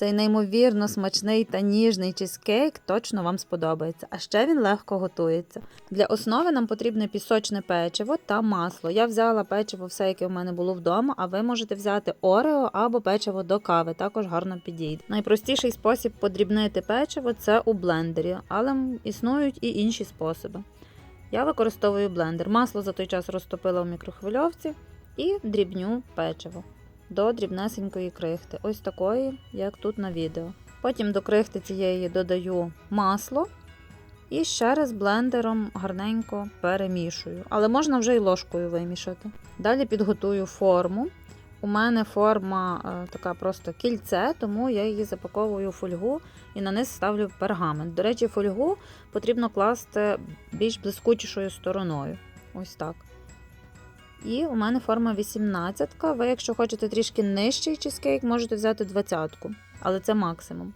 Цей неймовірно смачний та ніжний чизкейк точно вам сподобається. А ще він легко готується. Для основи нам потрібне пісочне печиво та масло. Я взяла печиво, все, яке в мене було вдома, а ви можете взяти орео або печиво до кави, також гарно підійде. Найпростіший спосіб подрібнити печиво це у блендері, але існують і інші способи. Я використовую блендер. Масло за той час розтопила в мікрохвильовці і дрібню печиво до дрібнесенької крихти, ось такої, як тут на відео. Потім до крихти цієї додаю масло і ще раз блендером гарненько перемішую. Але можна вже й ложкою вимішати. Далі підготую форму. У мене форма е, така просто кільце, тому я її запаковую у фольгу і на низ ставлю пергамент. До речі, фольгу потрібно класти більш блискучішою стороною. Ось так. І у мене форма 18. Ви, якщо хочете трішки нижчий чизкейк, можете взяти 20, але це максимум.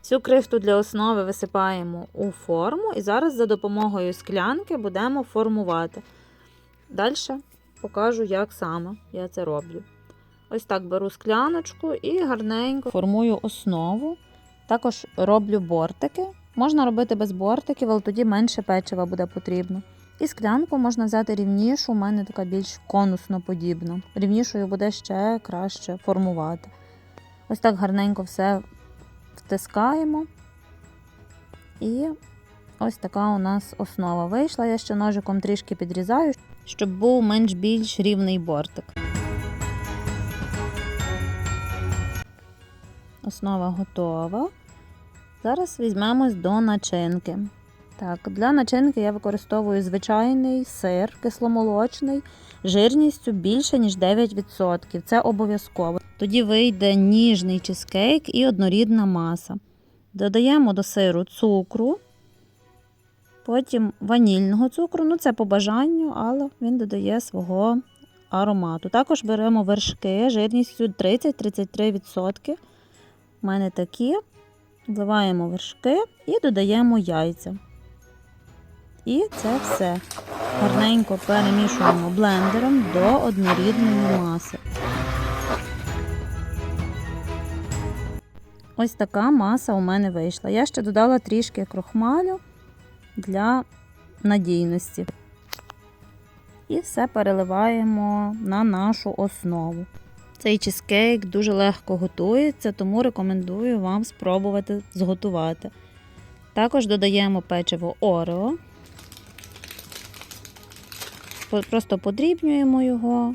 Цю крихту для основи висипаємо у форму і зараз за допомогою склянки будемо формувати. Далі покажу, як саме я це роблю. Ось так беру скляночку і гарненько формую основу. Також роблю бортики. Можна робити без бортиків, але тоді менше печива буде потрібно. І склянку можна взяти рівнішу, у мене така більш конусно подібна. Рівнішою буде ще краще формувати. Ось так гарненько все втискаємо. І ось така у нас основа вийшла. Я ще ножиком трішки підрізаю, щоб був менш-більш рівний бортик. Основа готова. Зараз візьмемось до начинки. Так, для начинки я використовую звичайний сир кисломолочний, жирністю більше, ніж 9%. Це обов'язково. Тоді вийде ніжний чизкейк і однорідна маса. Додаємо до сиру цукру, потім ванільного цукру. Ну, це по бажанню, але він додає свого аромату. Також беремо вершки жирністю 30-33%. У мене такі. Вливаємо вершки і додаємо яйця. І це все гарненько перемішуємо блендером до однорідної маси. Ось така маса у мене вийшла. Я ще додала трішки крохмалю для надійності. І все переливаємо на нашу основу. Цей чизкейк дуже легко готується, тому рекомендую вам спробувати зготувати. Також додаємо печиво Орео. Просто подрібнюємо його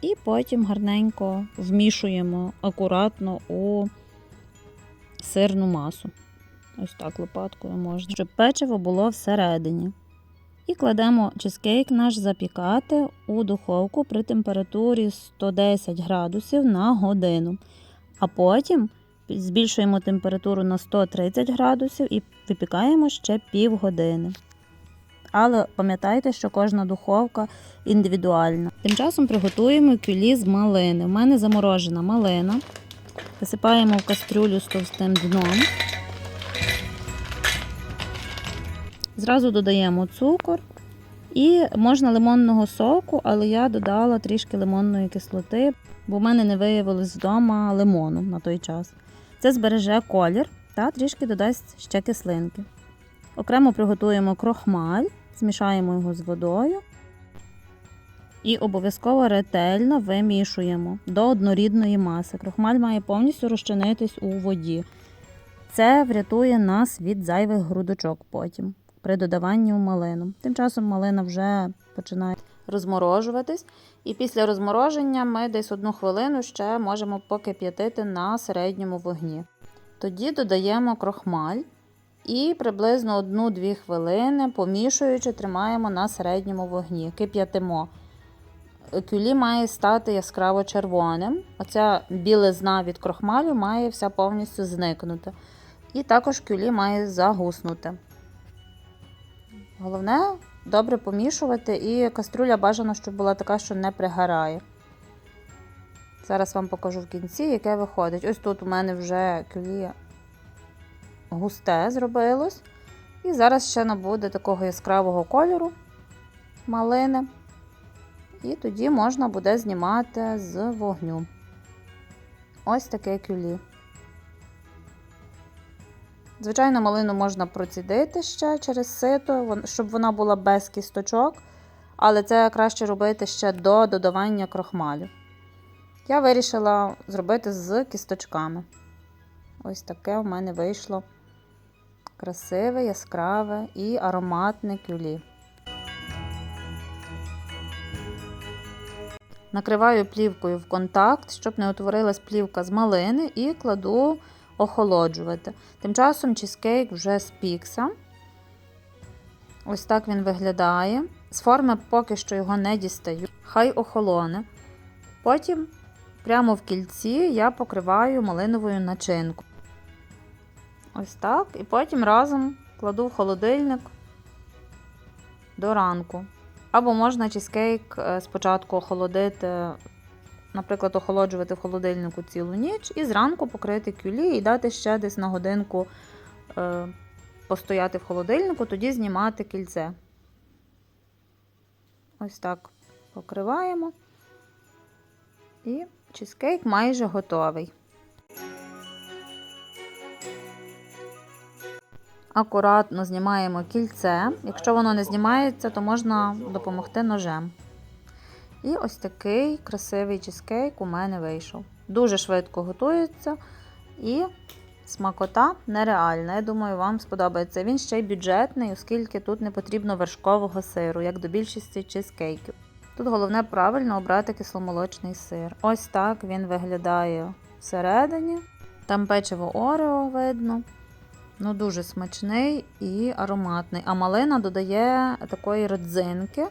і потім гарненько вмішуємо акуратно у сирну масу. Ось так лопаткою можна, щоб печиво було всередині. І кладемо чизкейк наш запікати у духовку при температурі 110 градусів на годину. А потім збільшуємо температуру на 130 градусів і випікаємо ще півгодини. Але пам'ятайте, що кожна духовка індивідуальна. Тим часом приготуємо кюлі з малини. У мене заморожена малина. Висипаємо в кастрюлю з товстим дном. Зразу додаємо цукор і можна лимонного соку, але я додала трішки лимонної кислоти, бо в мене не виявилось вдома лимону на той час. Це збереже колір та трішки додасть ще кислинки. Окремо приготуємо крохмаль, змішаємо його з водою і обов'язково ретельно вимішуємо до однорідної маси. Крохмаль має повністю розчинитись у воді. Це врятує нас від зайвих грудочок потім при додаванні у малину. Тим часом малина вже починає розморожуватись, і після розмороження ми десь одну хвилину ще можемо покип'ятити на середньому вогні. Тоді додаємо крохмаль і приблизно 1-2 хвилини, помішуючи, тримаємо на середньому вогні, кип'ятимо. Кюлі має стати яскраво червоним. Оця білизна від крохмалю має вся повністю зникнути. І також кюлі має загуснути. Головне добре помішувати, і каструля бажано, щоб була така, що не пригорає. Зараз вам покажу в кінці, яке виходить. Ось тут у мене вже кюлі густе зробилось. І зараз ще набуде такого яскравого кольору малини. І тоді можна буде знімати з вогню. Ось таке кюлі. Звичайно, малину можна процідити ще через сито, щоб вона була без кісточок, але це краще робити ще до додавання крохмалю. Я вирішила зробити з кісточками. Ось таке в мене вийшло красиве, яскраве і ароматне кюлі. Накриваю плівкою в контакт, щоб не утворилась плівка з малини, і кладу охолоджувати. Тим часом чизкейк вже спікся. Ось так він виглядає. З форми поки що його не дістаю. Хай охолоне. Потім прямо в кільці я покриваю малиновою начинку. Ось так. І потім разом кладу в холодильник до ранку. Або можна чизкейк е, спочатку охолодити, наприклад, охолоджувати в холодильнику цілу ніч і зранку покрити кюлі і дати ще десь на годинку е, постояти в холодильнику, тоді знімати кільце. Ось так покриваємо. І чизкейк майже готовий. Акуратно знімаємо кільце. Якщо воно не знімається, то можна допомогти ножем. І ось такий красивий чизкейк у мене вийшов. Дуже швидко готується і смакота нереальна. Я думаю, вам сподобається. Він ще й бюджетний, оскільки тут не потрібно вершкового сиру, як до більшості чизкейків. Тут головне правильно обрати кисломолочний сир. Ось так він виглядає всередині. Там печиво Орео видно. Ну, дуже смачний і ароматний. А малина додає такої родзинки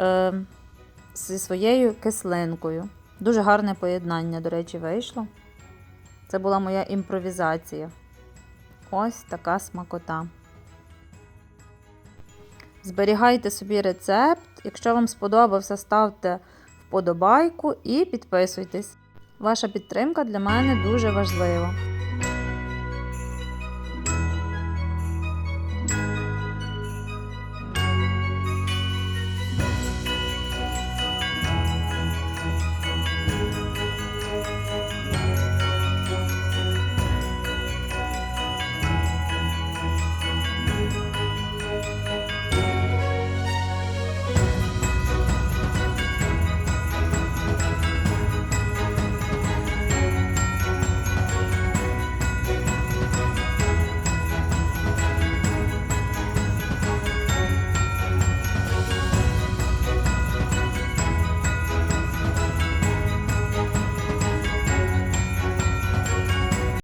е, зі своєю кислинкою. Дуже гарне поєднання, до речі, вийшло. Це була моя імпровізація. Ось така смакота. Зберігайте собі рецепт. Якщо вам сподобався, ставте вподобайку і підписуйтесь. Ваша підтримка для мене дуже важлива.